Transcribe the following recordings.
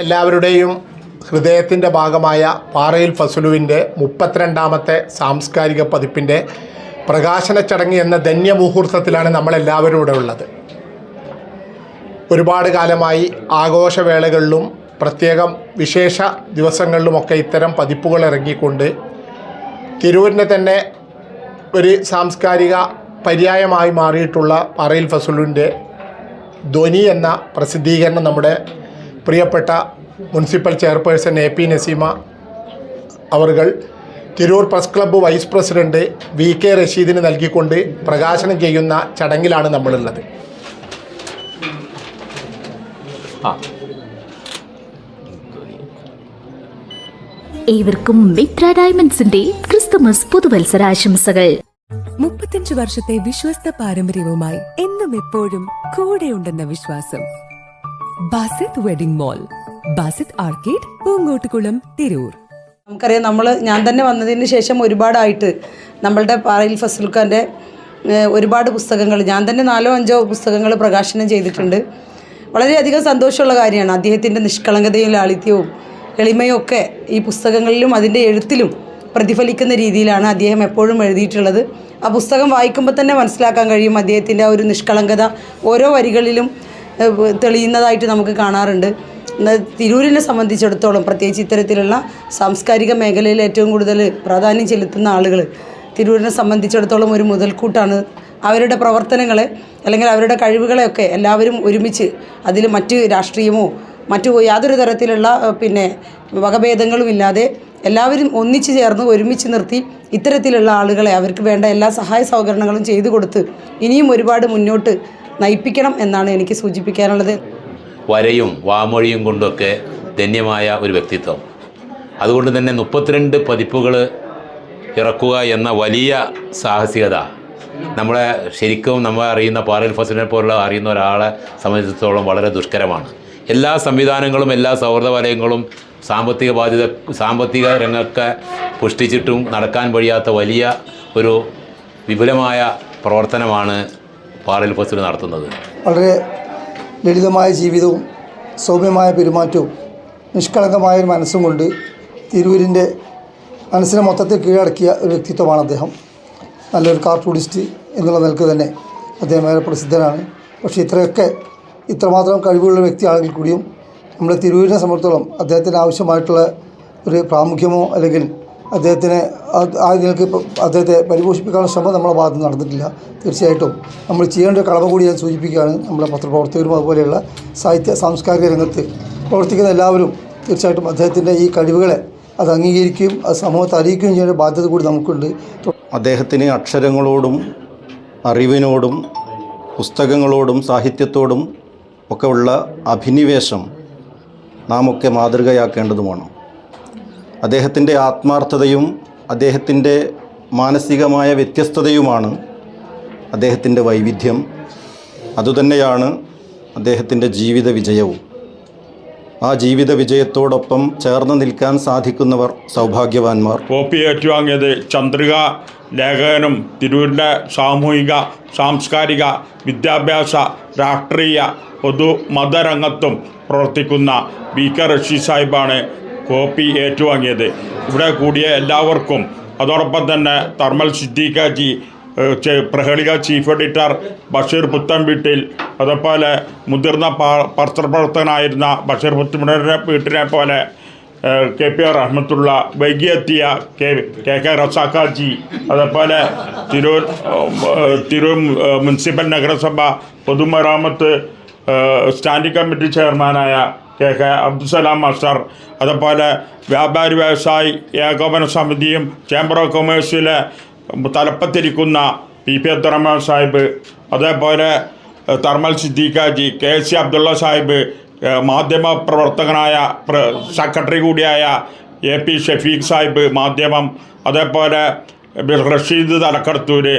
എല്ലാവരുടെയും ഹൃദയത്തിന്റെ ഭാഗമായ പാറയിൽ ഫസുലുവിന്റെ മുപ്പത്തിരണ്ടാമത്തെ സാംസ്കാരിക പതിപ്പിന്റെ പ്രകാശന ചടങ്ങ് എന്ന ധന്യമുഹൂർത്തത്തിലാണ് നമ്മളെല്ലാവരും ഇവിടെ ഉള്ളത്. ഒരുപാട് കാലമായി ആഘോഷവേളകളിലും പ്രത്യേകം വിശേഷ ദിവസങ്ങളിലുമൊക്കെ ഇത്തരം പതിപ്പുകൾ ഇറങ്ങിക്കൊണ്ട് തിരൂരിനെ തന്നെ ഒരു സാംസ്കാരിക പര്യായമായി മാറിയിട്ടുള്ള പാറയിൽ ഫസുലുവിന്റെ ധ്വനി എന്ന പ്രസിദ്ധീകരണം നമ്മുടെ പ്രിയപ്പെട്ട municipal chairperson A P Naseema അവർകൾ Tirur press club vice president V K റഷീദിന് നൽകിക്കൊണ്ട് പ്രകാശനം ചെയ്യുന്ന ചടങ്ങിലാണ് നമ്മളുള്ളത്. ഏവർക്കും മിത്ര ഡയമണ്ട്സിന്റെ ക്രിസ്തുമസ് പുതുവത്സരാശംസകൾ. മുപ്പത്തഞ്ച് വർഷത്തെ വിശ്വസ്ത പാരമ്പര്യവുമായി എന്നും എപ്പോഴും കൂടെയുണ്ടെന്ന വിശ്വാസം. Basith wedding mall Basith arcade Poonkottukulam Tirur. നമുക്കറിയാം നമ്മൾ ഞാൻ തന്നെ വന്നതിന് ശേഷം ഒരുപാടായിട്ട് നമ്മളുടെ പാറയിൽ ഫസൽഖാന്റെ ഒരുപാട് പുസ്തകങ്ങൾ ഞാൻ തന്നെ നാലോ അഞ്ചോ പുസ്തകങ്ങൾ പ്രകാശനം ചെയ്തിട്ടുണ്ട്. വളരെയധികം സന്തോഷമുള്ള കാര്യമാണ് അദ്ദേഹത്തിന്റെ നിഷ്കളങ്കതയും ലാളിത്യവും എളിമയും ഒക്കെ ഈ പുസ്തകങ്ങളിലും അതിന്റെ എഴുത്തിലും പ്രതിഫലിക്കുന്ന രീതിയിലാണ് അദ്ദേഹം എപ്പോഴും എഴുതിയിട്ടുള്ളത്. ആ പുസ്തകം വായിക്കുമ്പോൾ തന്നെ മനസ്സിലാക്കാൻ കഴിയും അദ്ദേഹത്തിന്റെ ആ ഒരു നിഷ്കളങ്കത. ഓരോ വരികളിലും തെളിയുന്നതായിട്ട് നമുക്ക് കാണാറുണ്ട്. തിരൂരിനെ സംബന്ധിച്ചിടത്തോളം പ്രത്യേകിച്ച് ഇത്തരത്തിലുള്ള സാംസ്കാരിക മേഖലയിൽ ഏറ്റവും കൂടുതൽ പ്രാധാന്യം ചെലുത്തുന്ന ആളുകൾ തിരൂരിനെ സംബന്ധിച്ചിടത്തോളം ഒരു മുതൽക്കൂട്ടാണ്. അവരുടെ പ്രവർത്തനങ്ങളെ അല്ലെങ്കിൽ അവരുടെ കഴിവുകളെയൊക്കെ എല്ലാവരും ഒരുമിച്ച് അതിൽ മറ്റ് രാഷ്ട്രീയമോ മറ്റു യാതൊരു തരത്തിലുള്ള പിന്നെ വകഭേദങ്ങളുമില്ലാതെ എല്ലാവരും ഒന്നിച്ചു ചേർന്ന് ഒരുമിച്ച് നിർത്തി ഇത്തരത്തിലുള്ള ആളുകളെ അവർക്ക് വേണ്ട എല്ലാ സഹായ സഹകരണങ്ങളും ചെയ്തു കൊടുത്ത് ഇനിയും ഒരുപാട് മുന്നോട്ട് നയിപ്പിക്കണം എന്നാണ് എനിക്ക് സൂചിപ്പിക്കാനുള്ളത്. വരയും വാമൊഴിയും കൊണ്ടൊക്കെ ധന്യമായ ഒരു വ്യക്തിത്വം. അതുകൊണ്ട് തന്നെ മുപ്പത്തിരണ്ട് പതിപ്പുകൾ ഇറക്കുക എന്ന വലിയ സാഹസികത. നമ്മളെ ശരിക്കും നമ്മൾ അറിയുന്ന പാറൽ ഫസലിനെ പോലുള്ള അറിയുന്ന ഒരാളെ സംബന്ധിച്ചിടത്തോളം വളരെ ദുഷ്കരമാണ്. എല്ലാ സംവിധാനങ്ങളും എല്ലാ സൗഹൃദ വലയങ്ങളും സാമ്പത്തിക ബാധ്യത സാമ്പത്തിക രംഗമൊക്കെ പുഷ്ടിച്ചിട്ടും നടക്കാൻ കഴിയാത്ത വലിയ ഒരു വിപുലമായ പ്രവർത്തനമാണ് പാറൽ ഫസൽ നടത്തുന്നത്. വളരെ ലളിതമായ ജീവിതവും സൗമ്യമായ പെരുമാറ്റവും നിഷ്കളങ്കമായ ഒരു മനസ്സും കൊണ്ട് തിരൂരിന്റെ മനസ്സിനെ മൊത്തത്തിൽ കീഴടക്കിയ ഒരു വ്യക്തിത്വമാണ് അദ്ദേഹം. നല്ലൊരു കാർട്ടൂണിസ്റ്റ് എന്നുള്ള നിലയ്ക്ക് തന്നെ അദ്ദേഹം വളരെ പ്രസിദ്ധനാണ്. പക്ഷേ ഇത്രയൊക്കെ ഇത്രമാത്രം കഴിവുള്ള വ്യക്തിയാണെങ്കിൽ കൂടിയും നമ്മുടെ തിരൂരിനെ സംബന്ധിച്ചിടത്തോളം അദ്ദേഹത്തിന് ആവശ്യമായിട്ടുള്ള ഒരു പ്രാമുഖ്യമോ അല്ലെങ്കിൽ അദ്ദേഹത്തിന് ആ- നിലയ്ക്ക് അദ്ദേഹത്തെ പരിപോഷിപ്പിക്കാനുള്ള ശ്രമം നമ്മുടെ ഭാഗത്ത് നടന്നിട്ടില്ല. തീർച്ചയായിട്ടും നമ്മൾ ചെയ്യേണ്ട ഒരു കടമ കൂടി ഞാൻ സൂചിപ്പിക്കുകയാണ്. നമ്മുടെ പത്രപ്രവർത്തകരും അതുപോലെയുള്ള സാഹിത്യ സാംസ്കാരിക രംഗത്ത് പ്രവർത്തിക്കുന്ന എല്ലാവരും തീർച്ചയായിട്ടും അദ്ദേഹത്തിന്റെ ഈ കഴിവുകളെ അത് അംഗീകരിക്കുകയും അത് സമൂഹത്തെ അറിയിക്കുകയും ചെയ്യേണ്ട ബാധ്യത കൂടി നമുക്കുണ്ട്. അദ്ദേഹത്തിന് അക്ഷരങ്ങളോടും അറിവിനോടും പുസ്തകങ്ങളോടും സാഹിത്യത്തോടും ഒക്കെ ഉള്ള അഭിനിവേശം നാം ഒക്കെ മാതൃകയാക്കേണ്ടതുമാണ്. അദ്ദേഹത്തിന്റെ ആത്മാർത്ഥതയും അദ്ദേഹത്തിന്റെ മാനസികമായ വ്യത്യസ്തതയുമാണ് അദ്ദേഹത്തിന്റെ വൈവിധ്യം. അതുതന്നെയാണ് അദ്ദേഹത്തിന്റെ ജീവിത വിജയവും. ആ ജീവിത വിജയത്തോടൊപ്പം ചേർന്ന് നിൽക്കാൻ സാധിക്കുന്നവർ സൗഭാഗ്യവാന്മാർ. കോപ്പി ഏറ്റുവാങ്ങിയത് ചന്ദ്രിക ലേഖകനും തിരൂരിന്റെ സാമൂഹിക സാംസ്കാരിക വിദ്യാഭ്യാസ രാഷ്ട്രീയ പൊതു മതരംഗത്തും പ്രവർത്തിക്കുന്ന വി കെ റഷീദ് സാഹിബാണ് കോപ്പി ഏറ്റുവാങ്ങിയത്. ഇവിടെ കൂടിയ എല്ലാവർക്കും അതോടൊപ്പം തന്നെ തർമൽ സിദ്ദീഖാജി പ്രഹേളിക ചീഫ് എഡിറ്റർ ബഷീർ പുത്തൻവീട്ടിൽ അതുപോലെ മുതിർന്ന പത്രപ്രവർത്തകനായിരുന്ന ബഷീർ പുത്തൻവീട്ടിനെ വീട്ടിനെ പോലെ കെ പി ആർ അഹമ്മത്തുള്ള വൈകിയെത്തിയ കെ കെ കെ റസാഖാജി അതേപോലെ തിരൂർ തിരൂർ മുനിസിപ്പൽ നഗരസഭ പൊതുമരാമത്ത് സ്റ്റാൻഡിംഗ് കമ്മിറ്റി ചെയർമാനായ കെ കെ അബ്ദുസലാം മാസ്റ്റർ. അതുപോലെ വ്യാപാരി വ്യവസായി ഏകോപന സമിതിയും ചേംബർ ഓഫ് കൊമേഴ്സിലെ തലപ്പത്തിരിക്കുന്ന പി പി അബ്ദുറഹ്മാൻ സാഹിബ് അതേപോലെ തർമൽ സിദ്ദീഖാജി കെ സി അബ്ദുള്ള സാഹിബ് മാധ്യമ പ്രവർത്തകനായ സെക്രട്ടറി കൂടിയായ എ പി ഷഫീഖ് സാഹിബ് മാധ്യമം അതേപോലെ റഷീദ് തലക്കടത്തൂര്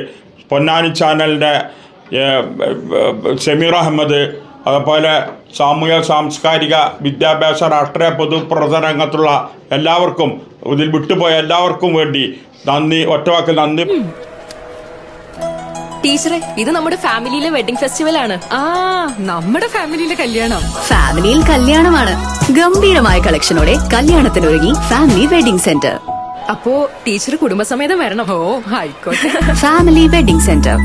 പൊന്നാനി ചാനലിന്റെ സമീർ അഹമ്മദ് അതുപോലെ സാമൂഹ്യ സാംസ്കാരിക വിദ്യാഭ്യാസ രാഷ്ട്രീയ പൊതുപ്രവർത്തന രംഗത്തുള്ള എല്ലാവർക്കും ഇതിൽ വിട്ടുപോയ എല്ലാവർക്കും വേണ്ടി നന്ദി ഒറ്റവാക്കിൽ നന്ദി. ടീച്ചറെ ഇത് നമ്മുടെ ഫാമിലിയിലെ വെഡിംഗ് ഫെസ്റ്റിവൽ ആണ്. ആ നമ്മുടെ ഫാമിലിയിലെ കല്യാണം. ഫാമിലിയിൽ കല്യാണമാണ്. ഗംഭീരമായ കളക്ഷനോടെ കല്യാണത്തിന് ഒരുങ്ങി ഫാമിലി വെഡിംഗ് സെന്റർ. അപ്പോ ടീച്ചർ കുടുംബസമേതം വരണം. ഓ ആയിക്കോട്ടെ. Family wedding centre.